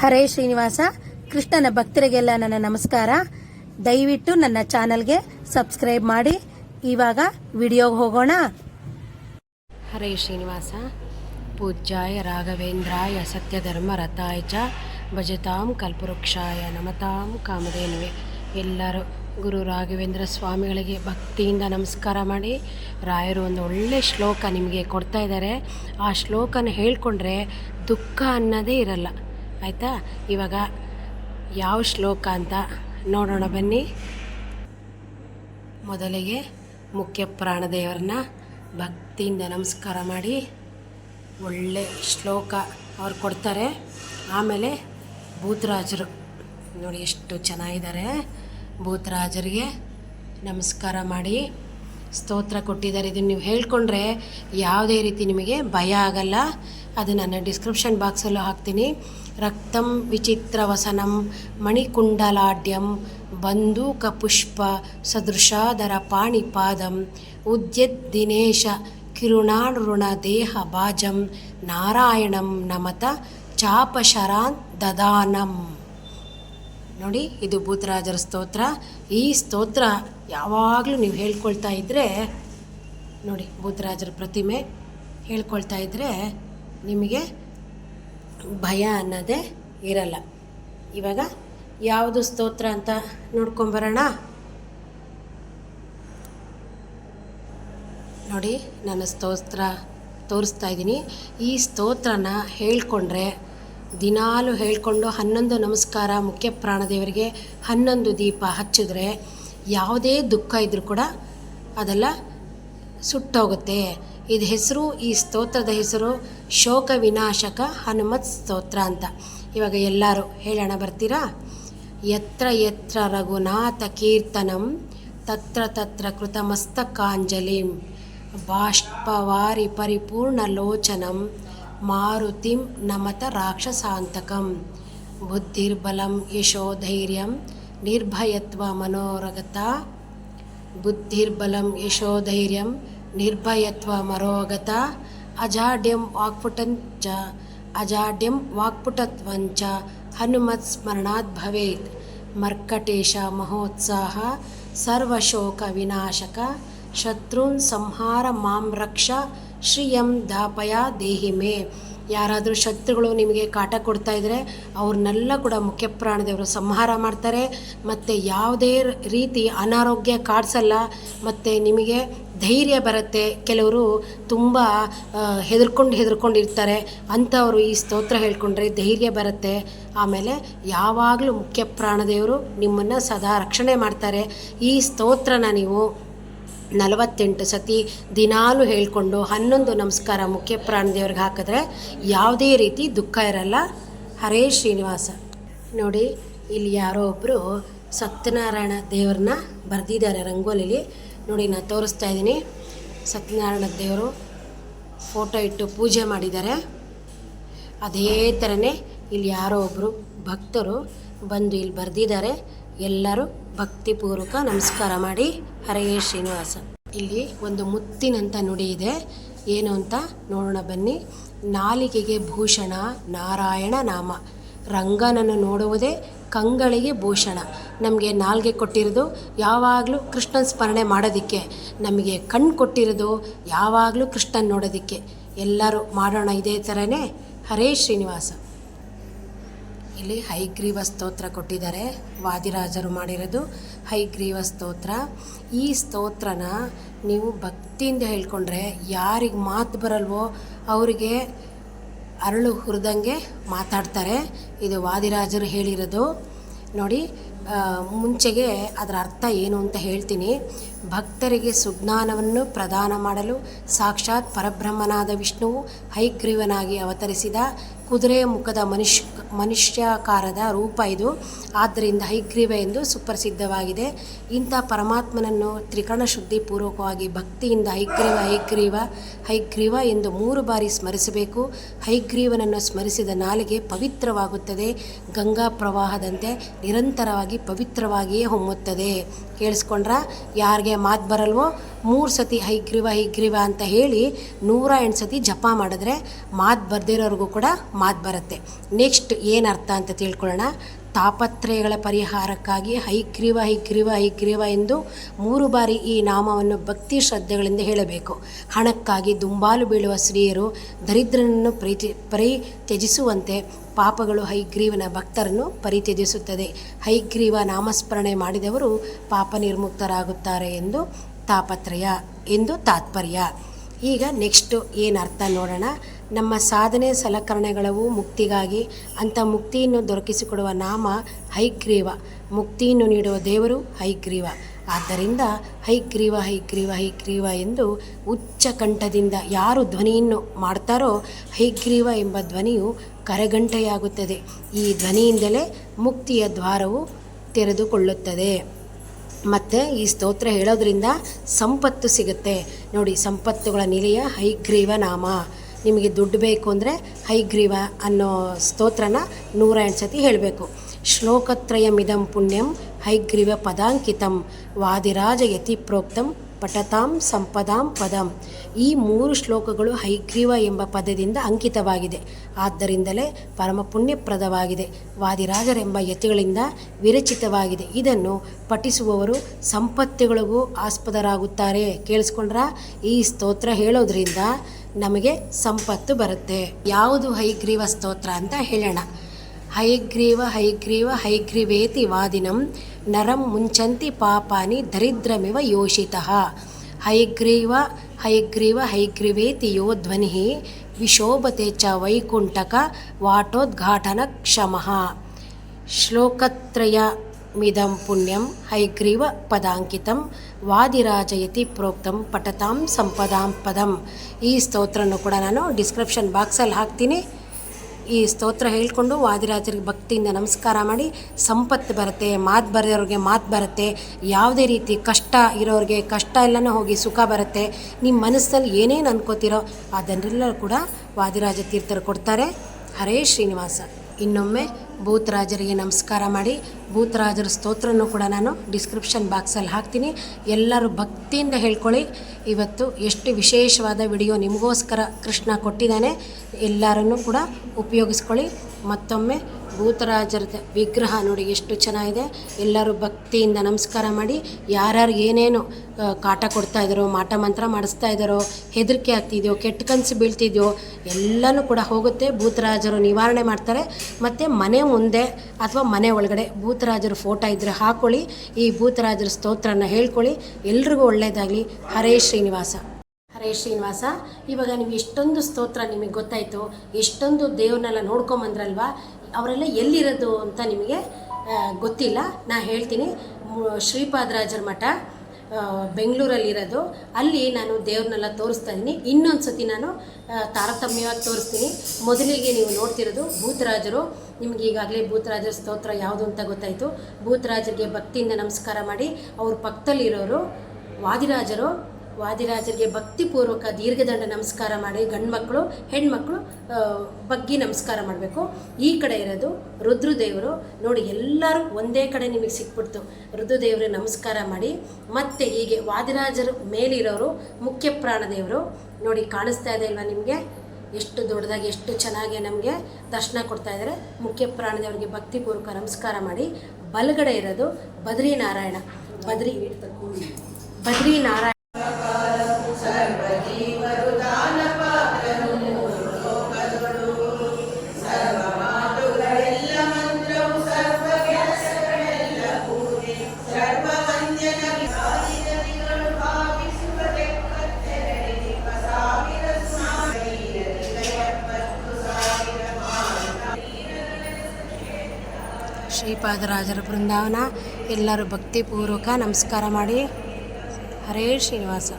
ಹರೇ ಶ್ರೀನಿವಾಸ, ಕೃಷ್ಣನ ಭಕ್ತರಿಗೆಲ್ಲ ನನ್ನ ನಮಸ್ಕಾರ. ದಯವಿಟ್ಟು ನನ್ನ ಚಾನಲ್ಗೆ ಸಬ್ಸ್ಕ್ರೈಬ್ ಮಾಡಿ. ಇವಾಗ ವಿಡಿಯೋಗೆ ಹೋಗೋಣ. ಹರೇ ಶ್ರೀನಿವಾಸ, ಪೂಜ್ಯಾಯ ರಾಘವೇಂದ್ರಾಯ ಸತ್ಯಧರ್ಮ ರಥಾಯ ಚ ಭಜತಾಂ ಕಲ್ಪವೃಕ್ಷಾಯ ನಮತಾಂ ಕಾಮಧೇನುವೆ. ಎಲ್ಲರೂ ಗುರು ರಾಘವೇಂದ್ರ ಸ್ವಾಮಿಗಳಿಗೆ ಭಕ್ತಿಯಿಂದ ನಮಸ್ಕಾರ ಮಾಡಿ. ರಾಯರು ಒಂದು ಒಳ್ಳೆ ಶ್ಲೋಕ ನಿಮಗೆ ಕೊಡ್ತಾ ಇದ್ದಾರೆ. ಆ ಶ್ಲೋಕನ ಹೇಳ್ಕೊಂಡ್ರೆ ದುಃಖ ಅನ್ನೋದೇ ಇರಲ್ಲ. ಆಯಿತಾ? ಇವಾಗ ಯಾವ ಶ್ಲೋಕ ಅಂತ ನೋಡೋಣ ಬನ್ನಿ. ಮೊದಲಿಗೆ ಮುಖ್ಯ ಪ್ರಾಣದೇವರನ್ನ ಭಕ್ತಿಯಿಂದ ನಮಸ್ಕಾರ ಮಾಡಿ. ಒಳ್ಳೆ ಶ್ಲೋಕ ಅವ್ರು ಕೊಡ್ತಾರೆ. ಆಮೇಲೆ ಭೂತರಾಜರು. ನೋಡಿ ಎಷ್ಟು ಚೆನ್ನಾಗಿದ್ದಾರೆ. ಭೂತರಾಜರಿಗೆ ನಮಸ್ಕಾರ ಮಾಡಿ. ಸ್ತೋತ್ರ ಕೊಟ್ಟಿದ್ದಾರೆ. ಇದನ್ನು ನೀವು ಹೇಳ್ಕೊಂಡ್ರೆ ಯಾವುದೇ ರೀತಿ ನಿಮಗೆ ಭಯ ಆಗಲ್ಲ. ಅದು ನನ್ನ ಡಿಸ್ಕ್ರಿಪ್ಷನ್ ಬಾಕ್ಸಲ್ಲೂ ಹಾಕ್ತೀನಿ. ರಕ್ತಂ ವಿಚಿತ್ರವಸನಂ ಮಣಿಕುಂಡಲಾಢ್ಯಂ ಬಂದೂಕ ಪುಷ್ಪ ಸದೃಶಾದರ ಪಾಣಿಪಾದಂ ಉದ್ಯದ್ ದಿನೇಶ ಕಿರುಣಾಣೃಣ ದೇಹ ಬಾಜಂ ನಾರಾಯಣಂ ನಮತ ಚಾಪಶರಾನ್ ದದಾನಂ. ನೋಡಿ, ಇದು ಭೂತರಾಜರ ಸ್ತೋತ್ರ. ಈ ಸ್ತೋತ್ರ ಯಾವಾಗಲೂ ನೀವು ಹೇಳ್ಕೊಳ್ತಾ ಇದ್ದರೆ ನೋಡಿ, ಭೂತರಾಜರ ಪ್ರತಿಮೆ ಹೇಳ್ಕೊಳ್ತಾ ಇದ್ದರೆ ನಿಮಗೆ ಭಯ ಅನ್ನೋದೇ ಇರಲ್ಲ. ಇವಾಗ ಯಾವುದು ಸ್ತೋತ್ರ ಅಂತ ನೋಡ್ಕೊಂಬರೋಣ. ನೋಡಿ, ನನ್ನ ಸ್ತೋತ್ರ ತೋರಿಸ್ತಾ ಇದ್ದೀನಿ. ಈ ಸ್ತೋತ್ರನ ಹೇಳ್ಕೊಂಡ್ರೆ ದಿನಾಲು ಹೇಳಿಕೊಂಡು ಹನ್ನೊಂದು ನಮಸ್ಕಾರ, ಮುಖ್ಯ ಪ್ರಾಣದೇವರಿಗೆ ಹನ್ನೊಂದು ದೀಪ ಹಚ್ಚಿದ್ರೆ ಯಾವುದೇ ದುಃಖ ಇದ್ದರೂ ಕೂಡ ಅದೆಲ್ಲ ಸುಟ್ಟೋಗುತ್ತೆ. ಇದು ಹೆಸರು, ಈ ಸ್ತೋತ್ರದ ಹೆಸರು ಶೋಕ ವಿನಾಶಕ ಹನುಮತ್ ಸ್ತೋತ್ರ ಅಂತ. ಇವಾಗ ಎಲ್ಲರೂ ಹೇಳೋಣ, ಬರ್ತೀರಾ? ಯತ್ರ ಯತ್ರ ರಘುನಾಥ ಕೀರ್ತನಂ, ತತ್ರ ತತ್ರ ಕೃತಮಸ್ತಕಾಂಜಲಿಂ, ಬಾಷ್ಪವಾರಿ ಪರಿಪೂರ್ಣ ಲೋಚನಂ. మారుతిం నమత రాక్షసాంతకం బుద్ధిర్బలం యశోధైర్యం నిర్భయత్వ మనోరగత బుద్ధిర్బలం యశోధైర్యం నిర్భయత్వ మరోగత అజాడ్యం వాక్పుటం చ అజాడ్యం వాక్పుటత్వం చ హనుమత్ స్మరణాత్ భవేత్ మర్కటేశ మహోత్సాహ సర్వశోక వినాశక శత్రున్ సంహార మాం రక్ష ಶ್ರಿಯಂ ದಾಪಯ ದೇಹಿ ಮೇ. ಯಾರಾದರೂ ಶತ್ರುಗಳು ನಿಮಗೆ ಕಾಟ ಕೊಡ್ತಾ ಇದ್ದರೆ ಅವ್ರನ್ನೆಲ್ಲ ಕೂಡ ಮುಖ್ಯ ಪ್ರಾಣದೇವರು ಸಂಹಾರ ಮಾಡ್ತಾರೆ. ಮತ್ತು ಯಾವುದೇ ರೀತಿ ಅನಾರೋಗ್ಯ ಕಾಡಿಸಲ್ಲ, ಮತ್ತು ನಿಮಗೆ ಧೈರ್ಯ ಬರುತ್ತೆ. ಕೆಲವರು ತುಂಬ ಹೆದರ್ಕೊಂಡು ಹೆದರ್ಕೊಂಡಿರ್ತಾರೆ. ಅಂಥವರು ಈ ಸ್ತೋತ್ರ ಹೇಳ್ಕೊಂಡ್ರೆ ಧೈರ್ಯ ಬರುತ್ತೆ. ಆಮೇಲೆ ಯಾವಾಗಲೂ ಮುಖ್ಯ ಪ್ರಾಣದೇವರು ನಿಮ್ಮನ್ನು ಸದಾ ರಕ್ಷಣೆ ಮಾಡ್ತಾರೆ. ಈ ಸ್ತೋತ್ರನ ನೀವು ನಲವತ್ತೆಂಟು ಸತಿ ದಿನಾಲು ಹೇಳಿಕೊಂಡು ಹನ್ನೊಂದು ನಮಸ್ಕಾರ ಮುಖ್ಯ ಪ್ರಾಣದೇವ್ರಿಗೆ ಹಾಕಿದ್ರೆ ಯಾವುದೇ ರೀತಿ ದುಃಖ ಇರಲ್ಲ. ಹರೇ ಶ್ರೀನಿವಾಸ. ನೋಡಿ, ಇಲ್ಲಿ ಯಾರೋ ಒಬ್ಬರು ಸತ್ಯನಾರಾಯಣ ದೇವ್ರನ್ನ ಬರೆದಿದ್ದಾರೆ ರಂಗೋಲಿಲಿ. ನೋಡಿ ನಾನು ತೋರಿಸ್ತಾ ಇದ್ದೀನಿ. ಸತ್ಯನಾರಾಯಣ ದೇವರು ಫೋಟೋ ಇಟ್ಟು ಪೂಜೆ ಮಾಡಿದ್ದಾರೆ. ಅದೇ ಥರನೇ ಇಲ್ಲಿ ಯಾರೋ ಒಬ್ಬರು ಭಕ್ತರು ಬಂದು ಇಲ್ಲಿ ಬರೆದಿದ್ದಾರೆ. ಎಲ್ಲರೂ ಭಕ್ತಿಪೂರ್ವಕ ನಮಸ್ಕಾರ ಮಾಡಿ ಹರೆಯೇ ಶ್ರೀನಿವಾಸ. ಇಲ್ಲಿ ಒಂದು ಮುತ್ತಿನಂತ ನುಡಿ ಇದೆ. ಏನು ಅಂತ ನೋಡೋಣ ಬನ್ನಿ. ನಾಲಿಗೆಗೆ ಭೂಷಣ, ನಾರಾಯಣ ನಾಮ. ರಂಗನನ್ನು ನೋಡುವುದೇ ಕಂಗಳಿಗೆ ಭೂಷಣ. ನಮಗೆ ನಾಲ್ಗೆ ಕೊಟ್ಟಿರೋದು, ಯಾವಾಗಲೂ ಕೃಷ್ಣನ ಸ್ಮರಣೆ ಮಾಡೋದಕ್ಕೆ. ನಮಗೆ ಕಣ್ಣು ಕೊಟ್ಟಿರೋದು, ಯಾವಾಗಲೂ ಕೃಷ್ಣನ್ ನೋಡೋದಕ್ಕೆ. ಎಲ್ಲರೂ ಮಾಡೋಣ ಇದೇ ಥರನೇ. ಹರೇ ಶ್ರೀನಿವಾಸ. ಇಲ್ಲಿ ಹೈಗ್ರೀವ ಸ್ತೋತ್ರ ಕೊಟ್ಟಿದ್ದಾರೆ ವಾದಿರಾಜರು ಮಾಡಿರೋದು. ಹೈಗ್ರೀವ ಸ್ತೋತ್ರ. ಈ ಸ್ತೋತ್ರನ ನೀವು ಭಕ್ತಿಯಿಂದ ಹೇಳ್ಕೊಂಡ್ರೆ ಯಾರಿಗೆ ಮಾತು ಬರಲ್ವೋ ಅವರಿಗೆ ಅರಳು ಹುರಿದಂಗೆ ಮಾತಾಡ್ತಾರೆ. ಇದು ವಾದಿರಾಜರು ಹೇಳಿರೋದು. ನೋಡಿ ಮುಂಚೆಗೆ ಅದರ ಅರ್ಥ ಏನು ಅಂತ ಹೇಳ್ತೀನಿ. ಭಕ್ತರಿಗೆ ಸುಜ್ಞಾನವನ್ನು ಪ್ರದಾನ ಮಾಡಲು ಸಾಕ್ಷಾತ್ ಪರಬ್ರಹ್ಮನಾದ ವಿಷ್ಣುವು ಹೈಗ್ರೀವನಾಗಿ ಅವತರಿಸಿದ ಕುದುರೆಯ ಮುಖದ ಮನುಷ್ಯ, ಮನುಷ್ಯಾಕಾರದ ರೂಪ ಇದು. ಆದ್ದರಿಂದ ಹೈಗ್ರೀವ ಎಂದು ಸುಪ್ರಸಿದ್ಧವಾಗಿದೆ. ಇಂಥ ಪರಮಾತ್ಮನನ್ನು ತ್ರಿಕರಣ ಶುದ್ಧಿ ಪೂರ್ವಕವಾಗಿ ಭಕ್ತಿಯಿಂದ ಹೈಗ್ರೀವ ಹೈಗ್ರೀವ ಹೈಗ್ರೀವ ಎಂದು ಮೂರು ಬಾರಿ ಸ್ಮರಿಸಬೇಕು. ಹೈಗ್ರೀವನನ್ನು ಸ್ಮರಿಸಿದ ನಾಲಿಗೆ ಪವಿತ್ರವಾಗುತ್ತದೆ. ಗಂಗಾ ಪ್ರವಾಹದಂತೆ ನಿರಂತರವಾಗಿ ಪವಿತ್ರವಾಗಿಯೇ ಹೊಮ್ಮುತ್ತದೆ. ಕೇಳಿಸ್ಕೊಂಡ್ರ? ಯಾರಿಗೆ ಮಾತು ಬರಲ್ವೋ? ಮೂರು ಸತಿ ಹೈಗ್ರೀವ ಹೈಗ್ರೀವ ಅಂತ ಹೇಳಿ ನೂರ ಎಂಟು ಸತಿ ಜಪ ಮಾಡಿದ್ರೆ ಮಾತು ಬರ್ದಿರೋರಿಗೂ ಕೂಡ ಮಾತು ಬರುತ್ತೆ. ನೆಕ್ಸ್ಟ್ ಏನು ಅರ್ಥ ಅಂತ ತಿಳ್ಕೊಳ್ಳೋಣ. ತಾಪತ್ರಯಗಳ ಪರಿಹಾರಕ್ಕಾಗಿ ಹೈಗ್ರೀವ ಹೈಗ್ರೀವ ಹೈಗ್ರೀವ ಎಂದು ಮೂರು ಬಾರಿ ಈ ನಾಮವನ್ನು ಭಕ್ತಿ ಶ್ರದ್ಧೆಗಳಿಂದ ಹೇಳಬೇಕು. ಹಣಕ್ಕಾಗಿ ದುಂಬಾಲು ಬೀಳುವ ಸ್ತ್ರೀಯರು ದರಿದ್ರನನ್ನು ಪ್ರೀತಿ ಪರಿ ತ್ಯಜಿಸುವಂತೆ ಪಾಪಗಳು ಹೈಗ್ರೀವನ ಭಕ್ತರನ್ನು ಪರಿತ್ಯಜಿಸುತ್ತದೆ. ಹೈಗ್ರೀವ ನಾಮಸ್ಮರಣೆ ಮಾಡಿದವರು ಪಾಪ ನಿರ್ಮುಕ್ತರಾಗುತ್ತಾರೆ ಎಂದು ತಾಪತ್ರಯ, ಎಂದು ತಾತ್ಪರ್ಯ. ಈಗ ನೆಕ್ಸ್ಟು ಏನು ಅರ್ಥ ನೋಡೋಣ. ನಮ್ಮ ಸಾಧನೆ ಸಲಕರಣೆಗಳವು ಮುಕ್ತಿಗಾಗಿ ಅಂಥ ಮುಕ್ತಿಯನ್ನು ದೊರಕಿಸಿಕೊಡುವ ನಾಮ ಹೈಗ್ರೀವ. ಮುಕ್ತಿಯನ್ನು ನೀಡುವ ದೇವರು ಹೈಗ್ರೀವ. ಆದ್ದರಿಂದ ಹೈಗ್ರೀವ ಹೈಗ್ರೀವ ಹೈಗ್ರೀವ ಎಂದು ಉಚ್ಚ ಕಂಠದಿಂದ ಯಾರು ಧ್ವನಿಯನ್ನು ಮಾಡ್ತಾರೋ ಹೈಗ್ರೀವ ಎಂಬ ಧ್ವನಿಯು ಕರಗಂಟೆಯಾಗುತ್ತದೆ. ಈ ಧ್ವನಿಯಿಂದಲೇ ಮುಕ್ತಿಯ ದ್ವಾರವು ತೆರೆದುಕೊಳ್ಳುತ್ತದೆ. ಮತ್ತು ಈ ಸ್ತೋತ್ರ ಹೇಳೋದ್ರಿಂದ ಸಂಪತ್ತು ಸಿಗುತ್ತೆ. ನೋಡಿ, ಸಂಪತ್ತುಗಳ ನಿಲಯ ಹೈಗ್ರೀವ ನಾಮ. ನಿಮಗೆ ದುಡ್ಡು ಬೇಕು ಅಂದರೆ ಹೈಗ್ರೀವ ಅನ್ನೋ ಸ್ತೋತ್ರನ ನೂರ ಎಂಟು ಸತಿ ಹೇಳಬೇಕು. ಶ್ಲೋಕತ್ರಯಮಿದಂ ಪುಣ್ಯಂ ಹೈಗ್ರೀವ ಪದಾಂಕಿತಂ ವಾದಿರಾಜ ಯತಿ ಪ್ರೋಕ್ತಂ ಪಠತಾಂ ಸಂಪದಾಂ ಪದಂ. ಈ ಮೂರು ಶ್ಲೋಕಗಳು ಹೈಗ್ರೀವ ಎಂಬ ಪದದಿಂದ ಅಂಕಿತವಾಗಿದೆ. ಆದ್ದರಿಂದಲೇ ಪರಮ ಪುಣ್ಯಪ್ರದವಾಗಿದೆ. ವಾದಿರಾಜರೆಂಬ ಯತಿಗಳಿಂದ ವಿರಚಿತವಾಗಿದೆ. ಇದನ್ನು ಪಠಿಸುವವರು ಸಂಪತ್ತುಗಳಿಗೂ ಆಸ್ಪದರಾಗುತ್ತಾರೆ. ಕೇಳಿಸ್ಕೊಂಡ್ರ? ಈ ಸ್ತೋತ್ರ ಹೇಳೋದ್ರಿಂದ ನಮಗೆ ಸಂಪತ್ತು ಬರುತ್ತೆ. ಯಾವುದು ಹೈಗ್ರೀವ ಸ್ತೋತ್ರ ಅಂತ ಹೇಳೋಣ. ಹೈಗ್ರೀವ ಹೈಗ್ರೀವ, ಹೈಗ್ರೀವೇತಿ ವಾದಿನಂ, ನರಂ ಮುಂಚಂತಿ ಪಾಪಾನಿ ದರಿದ್ರಮಿವ ಯೋಷಿತಃ. ಹೈಗ್ರೀವ ಹೈಗ್ರೀವ, ಹೈಗ್ರೀವೇತಿ ಯೋ ಧ್ವನಿ ವಿಶೋಭತೆ ಚ ವೈಕುಂಠಕ, ವಾಟೋದ್ಘಾಟನ ಕ್ಷಮಃ. ಶ್ಲೋಕತ್ರಯಮಿದಂ ಪುಣ್ಯಂ ಹೈಗ್ರೀವ ಪದಾಂಕಿತಂ ವಾದಿರಾಜಯತಿ ಪ್ರೋಕ್ತಂ ಪಟತಾಂ ಸಂಪದಾಂ ಪದಂ. ಈ ಸ್ತೋತ್ರವನ್ನು ಕೂಡ ನಾನು ಡಿಸ್ಕ್ರಿಪ್ಷನ್ ಬಾಕ್ಸಲ್ಲಿ ಹಾಕ್ತೀನಿ. ಈ ಸ್ತೋತ್ರ ಹೇಳಿಕೊಂಡು ವಾದಿರಾಜರಿಗೆ ಭಕ್ತಿಯಿಂದ ನಮಸ್ಕಾರ ಮಾಡಿ, ಸಂಪತ್ತು ಬರುತ್ತೆ, ಮಾತು ಬರೆಯೋರಿಗೆ ಮಾತು ಬರುತ್ತೆ, ಯಾವುದೇ ರೀತಿ ಕಷ್ಟ ಇರೋರಿಗೆ ಕಷ್ಟ ಎಲ್ಲನೂ ಹೋಗಿ ಸುಖ ಬರುತ್ತೆ, ನಿಮ್ಮ ಮನಸ್ಸಲ್ಲಿ ಏನೇನು ಅನ್ಕೋತಿರೋ ಅದನ್ನೆಲ್ಲ ಕೂಡ ವಾದಿರಾಜ ತೀರ್ಥರು ಕೊಡ್ತಾರೆ. ಹರೇ ಶ್ರೀನಿವಾಸ. ಇನ್ನೊಮ್ಮೆ ಭೂತರಾಜರಿಗೆ ನಮಸ್ಕಾರ ಮಾಡಿ, ಭೂತರಾಜರ ಸ್ತೋತ್ರನೂ ಕೂಡ ನಾನು ಡಿಸ್ಕ್ರಿಪ್ಷನ್ ಬಾಕ್ಸಲ್ಲಿ ಹಾಕ್ತೀನಿ. ಎಲ್ಲರೂ ಭಕ್ತಿಯಿಂದ ಹೇಳ್ಕೊಳ್ಳಿ. ಇವತ್ತು ಎಷ್ಟು ವಿಶೇಷವಾದ ವಿಡಿಯೋ ನಿಮಗೋಸ್ಕರ ಕೃಷ್ಣ ಕೊಟ್ಟಿದ್ದಾನೆ, ಎಲ್ಲರನ್ನೂ ಕೂಡ ಉಪಯೋಗಿಸ್ಕೊಳ್ಳಿ. ಮತ್ತೊಮ್ಮೆ ಭೂತರಾಜರ ವಿಗ್ರಹ ನೋಡಿ ಎಷ್ಟು ಚೆನ್ನಾಗಿದೆ. ಎಲ್ಲರೂ ಭಕ್ತಿಯಿಂದ ನಮಸ್ಕಾರ ಮಾಡಿ, ಯಾರ್ಯಾರು ಏನೇನು ಕಾಟ ಕೊಡ್ತಾ ಇದ್ದಾರೋ, ಮಾಟ ಮಂತ್ರ ಮಾಡಿಸ್ತಾ ಇದ್ದಾರೋ, ಹೆದರಿಕೆ ಆಗ್ತಿದೆಯೋ, ಕೆಟ್ಟ ಕನಸು ಬೀಳ್ತಿದೆಯೋ, ಎಲ್ಲನೂ ಕೂಡ ಹೋಗುತ್ತೆ. ಭೂತರಾಜರು ನಿವಾರಣೆ ಮಾಡ್ತಾರೆ. ಮತ್ತು ಮನೆ ಮುಂದೆ ಅಥವಾ ಮನೆ ಒಳಗಡೆ ಭೂತರಾಜರ ಫೋಟೋ ಇದ್ದರೆ ಹಾಕೊಳ್ಳಿ. ಈ ಭೂತರಾಜರ ಸ್ತೋತ್ರನ ಹೇಳ್ಕೊಳ್ಳಿ. ಎಲ್ರಿಗೂ ಒಳ್ಳೆಯದಾಗಲಿ ಹರೇ ಶ್ರೀನಿವಾಸ. ಹರೇ ಶ್ರೀನಿವಾಸ. ಇವಾಗ ನೀವು ಎಷ್ಟೊಂದು ಸ್ತೋತ್ರ ನಿಮಗೆ ಗೊತ್ತಾಯಿತು. ಎಷ್ಟೊಂದು ದೇವ್ರನ್ನೆಲ್ಲ ನೋಡ್ಕೊಂಬಂದ್ರಲ್ವಾ? ಅವರೆಲ್ಲ ಎಲ್ಲಿರೋದು ಅಂತ ನಿಮಗೆ ಗೊತ್ತಿಲ್ಲ. ನಾ ಹೇಳ್ತೀನಿ. ಶ್ರೀಪಾದರಾಜರ ಮಠ ಬೆಂಗಳೂರಲ್ಲಿರೋದು. ಅಲ್ಲಿ ನಾನು ದೇವ್ರನ್ನೆಲ್ಲ ತೋರಿಸ್ತಾ ಇದ್ದೀನಿ. ಇನ್ನೊಂದು ಸತಿ ನಾನು ತಾರತಮ್ಯವಾಗಿ ತೋರಿಸ್ತೀನಿ. ಮೊದಲಿಗೆ ನೀವು ನೋಡ್ತಿರೋದು ಭೂತರಾಜರು. ನಿಮ್ಗೆ ಈಗಾಗಲೇ ಭೂತರಾಜರ ಸ್ತೋತ್ರ ಯಾವುದು ಅಂತ ಗೊತ್ತಾಯಿತು. ಭೂತರಾಜರಿಗೆ ಭಕ್ತಿಯಿಂದ ನಮಸ್ಕಾರ ಮಾಡಿ, ಅವ್ರ ಪಕ್ಕದಲ್ಲಿರೋರು ವಾದಿರಾಜರು. ವಾದಿರಾಜರಿಗೆ ಭಕ್ತಿಪೂರ್ವಕ ದೀರ್ಘದಂಡ ನಮಸ್ಕಾರ ಮಾಡಿ ಗಂಡು ಮಕ್ಕಳು ಹೆಣ್ಮಕ್ಳು ಬಗ್ಗಿ ನಮಸ್ಕಾರ ಮಾಡಬೇಕು. ಈ ಕಡೆ ಇರೋದು ರುದ್ರದೇವರು. ನೋಡಿ, ಎಲ್ಲರೂ ಒಂದೇ ಕಡೆ ನಿಮಗೆ ಸಿಕ್ಬಿಡ್ತು. ರುದ್ರದೇವರು, ನಮಸ್ಕಾರ ಮಾಡಿ. ಮತ್ತೆ ಹೀಗೆ ವಾದಿರಾಜರು ಮೇಲಿರೋರು, ಮುಖ್ಯ ಪ್ರಾಣದೇವರು. ನೋಡಿ, ಕಾಣಿಸ್ತಾ ಇದೆ ಅಲ್ವಾ ನಿಮಗೆ? ಎಷ್ಟು ದೊಡ್ಡದಾಗಿ, ಎಷ್ಟು ಚೆನ್ನಾಗಿ ನಮಗೆ ದರ್ಶನ ಕೊಡ್ತಾ ಇದ್ದಾರೆ. ಮುಖ್ಯ ಪ್ರಾಣದೇವರಿಗೆ ಭಕ್ತಿಪೂರ್ವಕ ನಮಸ್ಕಾರ ಮಾಡಿ. ಬಲಗಡೆ ಇರೋದು ಬದ್ರಿ ನಾರಾಯಣ. ಬದ್ರಿ ಬದ್ರಿ ಶ್ರೀಪಾದರಾಜರ ಬೃಂದಾವನ ಎಲ್ಲರೂ ಭಕ್ತಿಪೂರ್ವಕ ನಮಸ್ಕಾರ ಮಾಡಿ. ಹರೇ ಶ್ರೀನಿವಾಸ.